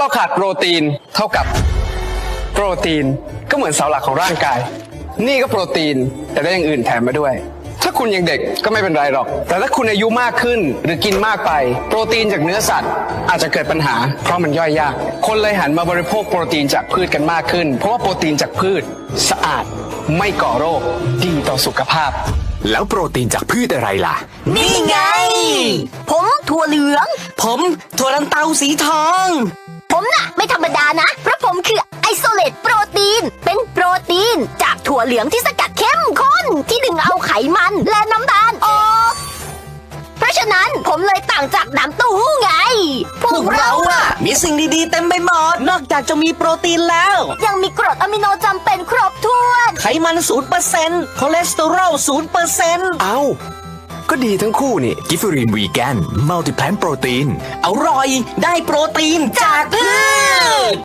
เราขาดโปรตีนเท่ากับโปรตีนก็เหมือนเสาหลักของร่างกาย นี่ก็โปรตีนแต่ได้อย่างอื่นแถมมาด้วย ถ้าคุณยังเด็กก็ไม่เป็นไรหรอก แต่ถ้าคุณอายุมากขึ้นหรือกินมากไป โปรตีนจากเนื้อสัตว์ อาจจะเกิดปัญหา เพราะมันย่อยยาก คนเลยหันมาบริโภคโปรตีนจากพืชกันมากขึ้น เพราะว่าโปรตีนจากพืช สะอาด ไม่ก่อโรค ดีต่อสุขภาพ แล้วโปรตีนจากพืชอะไรล่ะ นี่ไง ผมถั่วเหลือง ผมถั่วลันเตาสีทอง โซเลตโปรตีน เป็นโปรตีน จากถั่วเหลืองที่สกัดเข้มข้นที่ดึงเอาไขมันและน้ำตาลออกเพราะฉะนั้นผมเลยต่างจากน้ำเต้าหู้ไงพพววกกเราเราอะอะมีสิ่งดีๆเต็มไปหมด นอกจากจะมีโปรตีนแล้ว ยังมีกรดอะมิโนจำเป็นครบถ้วน ไขมันศูนย์เปอร์เซ็นต์คอเลสเตอรอลศูนย์เปอร์เซ็นต์เอ้าก็ดีทั้งคู่นี่ กิฟเฟอรีนวีแกนมัลติแพลนโปรตีนอร่อยได้โปรตีนจากพื